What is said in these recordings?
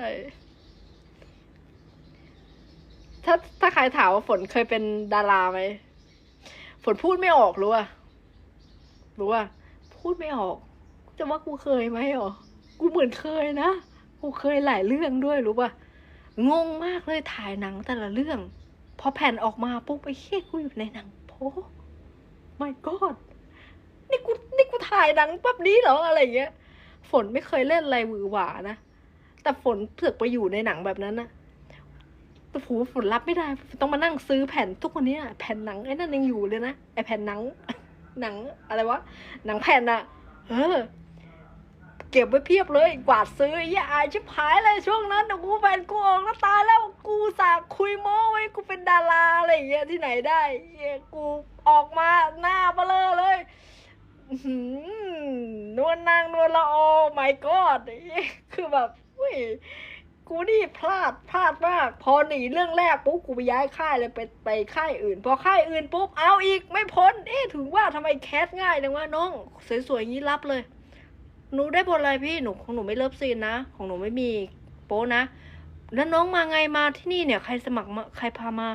ช่ถ้าถ้าใครถามว่าฝนเคยเป็นดาราไหมฝนพูดไม่ออกรู้อะรู้อะพูดไม่ออก จะว่ากูเคยไหมหรอกูเหมือนเคยนะกูเคยหลายเรื่องด้วยรู้ป่ะงงมากเลยถ่ายหนังแต่ละเรื่อง พอแผ่นออกมาปุ๊บไอ้เหี้ยกูอยู่ในหนังโป๊ไม่กอดนี่กูนี่กูถ่ายหนังปั๊บนี้เหรออะไรเงี้ย ฝนไม่เคยเล่นอะไรหวือหวานะ แต่ฝนเสือกไปอยู่ในหนังแบบนั้นนะแต่ผูฝนรับไม่ได้ ต้องมานั่งซื้อแผ่นทุกวันนี้อะแผ่นหนังไอ้นั่นยังอยู่เลยนะไอ้แผ่นหนัง หนังอะไรวะหนังแผ่นอะเออ เก็บไว้เพียบเลย กวาดซื้ออย่าอายชิบหายเลยช่วงนั้นกูแฟนกูออกแล้วตายแล้วกูสากคุยโม้ไว้กูเป็นดาราอะไรอย่างเงี้ยที่ไหนได้เหี้ยกูออกมาหน้าเบลอเลย นวลนางนวลละออไม่กอดคือแบบเว้ยกูนี่พลาดพลาดมาก พอหนีเรื่องแรกปุ๊บกูไปย้ายค่ายเลยไปไปค่ายอื่น พอค่ายอื่นปุ๊บเอาอีกไม่พ้น เอ๊ะถึงว่าทำไมแคสง่ายจังว่าน้อง สวยๆอย่างนี้รับเลย หนูได้บทอะไรพี่หนูของหนูไม่เลิฟซีนนะ ของหนูไม่มีโป๊นะ แล้วน้องมาไงมาที่นี่เนี่ย ใครสมัครมาใครพามา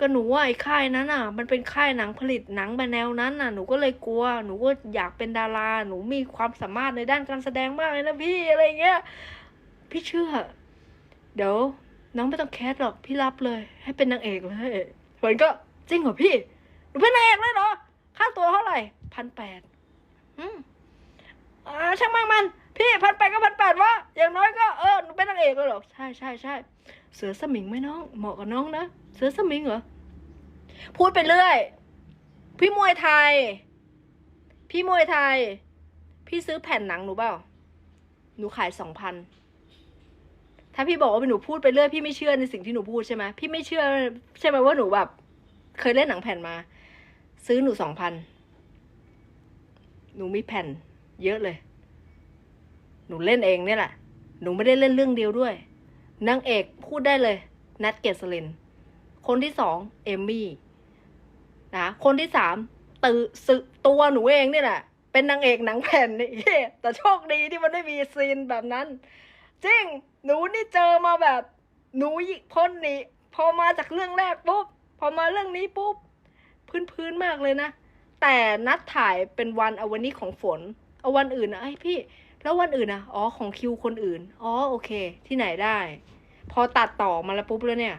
ก็หนูว่าไอ้ค่ายนั้นอะ มันเป็นค่ายหนังผลิตหนังแบบแนวนั้นน่ะหนูก็เลยกลัว หนูก็อยากเป็นดาราหนูมีความสามารถในด้านการแสดงมากเลยนะพี่อะไรเงี้ยพี่เชื่อ เดี๋ยวน้องไม่ต้องแคสหรอกพี่รับเลย ให้เป็นนางเอกเลยฝนก็จริงเหรอพี่หนูเป็นนางเอกเลยเหรอค่าตัวเท่าไหร่พันแปดอืมอ่าช่างม่งมัน พี่พันแปดก็พันแปดวะอย่างน้อยก็เออหนูเป็นนางเอกเลยหรอใช่ใช่ใช่เสือสมิงไหมน้อง เหมาะกับน้องนะเสือสมิงเหรอพูดไปเรื่อย พี่มวยไทย พี่มวยไทย พี่ซื้อแผ่นหนังหนูเปล่าหนูขายสองพันถ้าพี่บอกว่าหนูพูดไปเรื่อยพี่ไม่เชื่อในสิ่งที่หนูพูดใช่ไหมพี่ไม่เชื่อใช่ไหมว่าหนูแบบ เคยเล่นหนังแผ่นมา ซื้อหนูสองพันหนูมีแผ่น เยอะเลย หนูเล่นเองเนี่ยแหละ หนูไม่ได้เล่นเรื่องเดียวด้วย นางเอกพูดได้เลยนัทเกษริน คนที่สองเอมมี่นะ คนที่สามตือสึตัวหนูเองเนี่ยแหละ เป็นนางเอกหนังแผ่นนี่แต่โชคดีที่มันไม่มีซีนแบบนั้น จริง หนูนี่เจอมาแบบ หนูยิพ้นนี่พอมาจากเรื่องแรกปุ๊บ พอมาเรื่องนี้ปุ๊บ พื้นพื้นๆมากเลยนะ แต่นัดถ่ายเป็นวันอวันนี้ของฝน เอาวันอื่นนะไอ้พี่ แล้ววันอื่นนะอ๋อของคิวคนอื่น อ๋อโอเค ที่ไหนได้ พอตัดต่อมาแล้วปุ๊บแล้วเนี่ย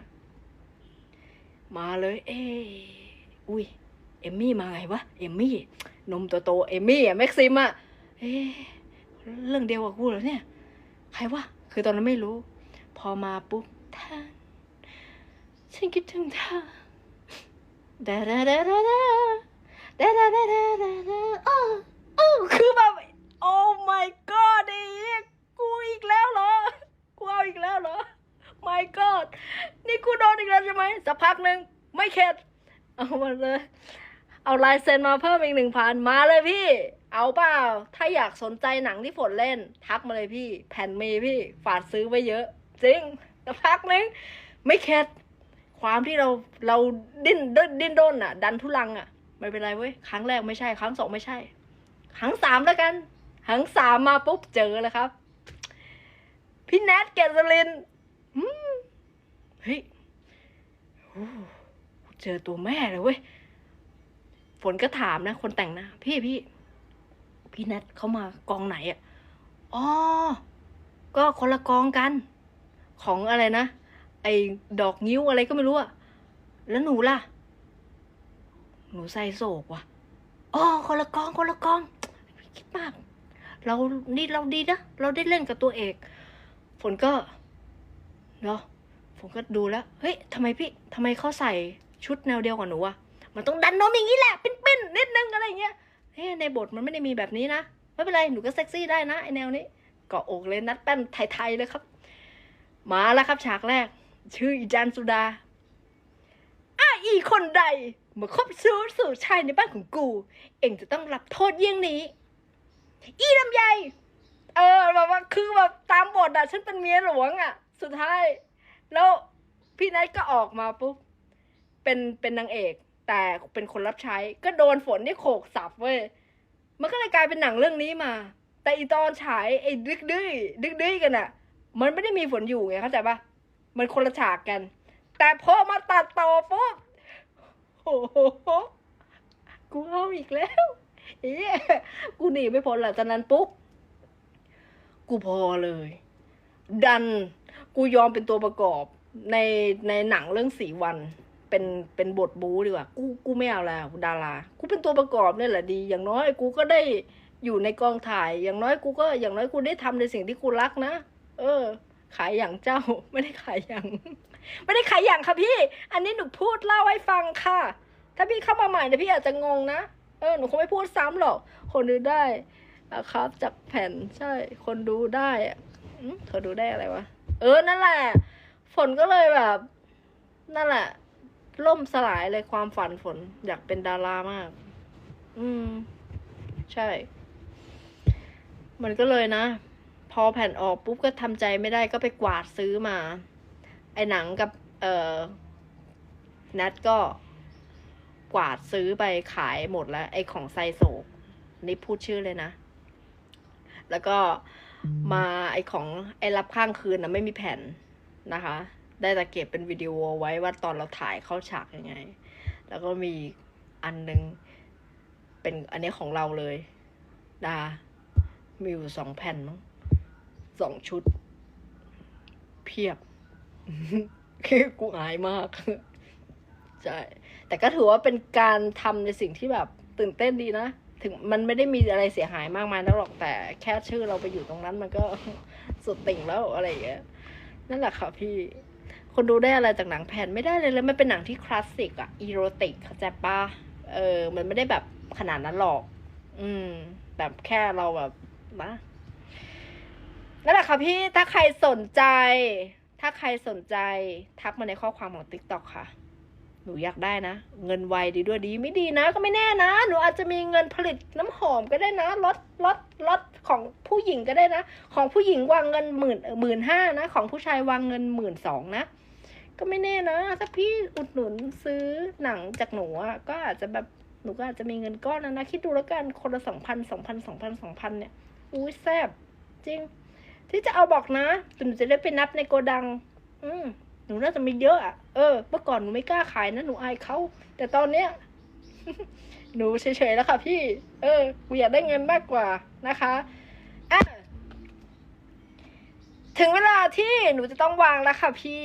มาเลย เอ้ยอุ้ยเอมมี่มาไงวะเอมมี่นมตัวโตเอมมี่อะแม็กซิมอะเอ๊เรื่องเดียวกับกูเหรอเนี่ย ใครวะคือตอนนั้นไม่รู้ พอมาปุ๊บท่านฉันคิดถึงเธอดาดาดาดาดาดาดาดาดาดาดาอ้ออ้อคือแบบ โอ้ my god ไอ้เหี้ยกูอีกแล้วเหรอ กูเอาอีกแล้วเหรอ my god นี่กูโดนอีกแล้วใช่ไหมสั กพักหนึ่งไม่เข็ด เอามาเลย เอาลายเซ็นมาเพิ่มอีกหนึ่งพันมาเลยพี่ เอาเปล่า ถ้าอยากสนใจหนังที่ฝนเล่น ทักมาเลยพี่ แผ่นเมย์พี่ฝากซื้อไว้เยอะ จริงสักพักหนึ่งไม่เข็ด ความที่เราเราดิ้นดิ้นดิ้นด้นอะ ดันทุลังอะ ไม่เป็นไรเว้ยครั้งแรกไม่ใช่ ครั้งสองไม่ใช่ ครั้งสามแล้วกันครั้งสามมาปุ๊บเจอเลยครับ พี่แนทเกษรินเฮ้ย เจอตัวแม่เลยเว้ย ฝนก็ถามนะ คนแต่งหน้าพี่พี่ พี่แนทเขามากองไหนอะ อ๋อ ก็คนละกองกัน ของอะไรนะ ไอ้ดอกนิ้วอะไรก็ไม่รู้อะแล้วหนูล่ะ หนูใส่โศกว่ะ อ๋อ คนละกองคนละกอง คิดมาก เรานี่เราดีนะ เราได้เล่นกับตัวเอก ฝนก็เนาะ ฝนก็ดูแล้ว เฮ้ยทำไมพี่ทำไมเขาใส่ชุดแนวเดียวกับหนูอะมันต้องดันนมอย่างนี้แหละปิ้นๆนิดนึงอะไรเงี้ยเฮ้ยในบทมันไม่ได้มีแบบนี้นะ ไม่เป็นไร หนูก็เซ็กซี่ได้นะไอแนวนี้เกาะอกเลยนัดแป้นไทยๆเลยครับ มาแล้วครับฉากแรก ชื่ออีจันสุดาอ้าอีคนใดมาคบชู้สู่ชายในบ้านของกู เองจะต้องรับโทษเยี่ยงนี้ อีลำไยเออแบบว่าคือแบบตามบทอะฉันเป็นเมียหลวงอะสุดท้าย แล้วพี่นัทก็ออกมาปุ๊บเป็นเป็นนางเอก แต่เป็นคนรับใช้ ก็โดนฝนที่โขกสับเว้ยมันก็เลยกลายเป็นหนังเรื่องนี้มา แต่อีตอนฉายไอ้ดึกดื้อดึกดื้อกันอะมันไม่ได้มีฝนอยู่ไงเข้าใจปะมันคนละฉากกัน แต่พอมาตัดต่อปุ๊บโอ้โหกูเอาอีกแล้วเอ๊ะกูหนีไม่พ้นหลังจากนั้นปุ๊บ กูพอเลย ดันกูยอมเป็นตัวประกอบในในหนังเรื่องสีวันเป็นเป็นบทบู๊ดีกว่า กูกูไม่เอาแล้วดารา กูเป็นตัวประกอบเนี่ยแหละดี อย่างน้อยกูก็ได้อยู่ในกองถ่าย อย่างน้อยกูก็อย่างน้อยกูได้ทำในสิ่งที่กูรักนะ เออ ขายอย่างเจ้าไม่ได้ขายอย่าง ไม่ได้ขายอย่างค่ะพี่ อันนี้หนูพูดเล่าให้ฟังค่ะ ถ้าพี่เข้ามาใหม่เนี่ยพี่อาจจะงงนะ เออหนูคงไม่พูดซ้ำหรอก คนดูได้นะครับจากแผ่นใช่ คนดูได้ อะอืมเขาดูได้อะไรวะ เออ นั่นแหละ ฝนก็เลยแบบ นั่นแหละ ล่มสลายเลยความฝันฝน อยากเป็นดารามาก อืม ใช่ มันก็เลยนะ พอแผ่นออกปุ๊บก็ทำใจไม่ได้ก็ไปกวาดซื้อมา ไอ้หนังกับ เอ่อนัดก็กวาดซื้อไปขายหมดแล้ว ไอ้ของไซโศกนี่พูดชื่อเลยนะ แล้วก็ มาไอของไอรับข้างคืนนะไม่มีแผ่นนะคะ ได้แต่เก็บเป็นวิดีโอไว้ว่าตอนเราถ่ายเข้าฉากยังไง แล้วก็มีอันหนึงเป็นอันนี้ของเราเลยดามีอยู่สองแผ่นมั้งสองชุด เพียบคือกูอายมากใช่แต่ก็ถือว่าเป็นการทำในสิ่งที่แบบตื่นเต้นดีนะ ถึงมันไม่ได้มีอะไรเสียหายมากมายนักหรอกแต่แค่ชื่อเราไปอยู่ตรงนั้นมันก็สุดติ่งแล้วอะไรอย่างเงี้ยนั่นแหละค่ะพี่ คนดูได้อะไรจากหนังแผ่นไม่ได้เลยเลยมันเป็นหนังที่คลาสสิกอะอีโรติกเข้าใจปะเออ มันไม่ได้แบบขนาดนั้นหรอก อืม แบบแค่เราแบบนะนั่นแหละค่ะพี่ถ้าใครสนใจ ถ้าใครสนใจทักมาในข้อความของ TikTok ค่ะ หนูอยากได้นะ เงินไวดีด้วยดีไม่ดีนะ ก็ไม่แน่นะ หนูอาจจะมีเงินผลิตน้ำหอมก็ได้นะลดลดลดของผู้หญิงก็ได้นะ ของผู้หญิงวางเงินหมื่นหมื่นห้านะ ของผู้ชายวางเงินหมื่นสองนะ ก็ไม่แน่นะ ถ้าพี่อุดหนุนซื้อหนังจากหนูอะก็อาจจะแบบหนูก็อาจจะมีเงินก้อนนะนะคิดดูแล้วกันคนละสองพันสองพันสองพันสองพันเนี่ยอุ้ยแซบจริง ที่จะเอาบอกนะแต่หนูจะได้ไปนับในโกดัง อืม หนูน่าจะมีเยอะอะ เออ เมื่อก่อนหนูไม่กล้าขายนะ หนูอายเขา แต่ตอนเนี้ย หนูเฉยๆแล้วค่ะพี่ เออ กูอยากได้เงินมากกว่านะคะอะถึงเวลาที่หนูจะต้องวางแล้วค่ะพี่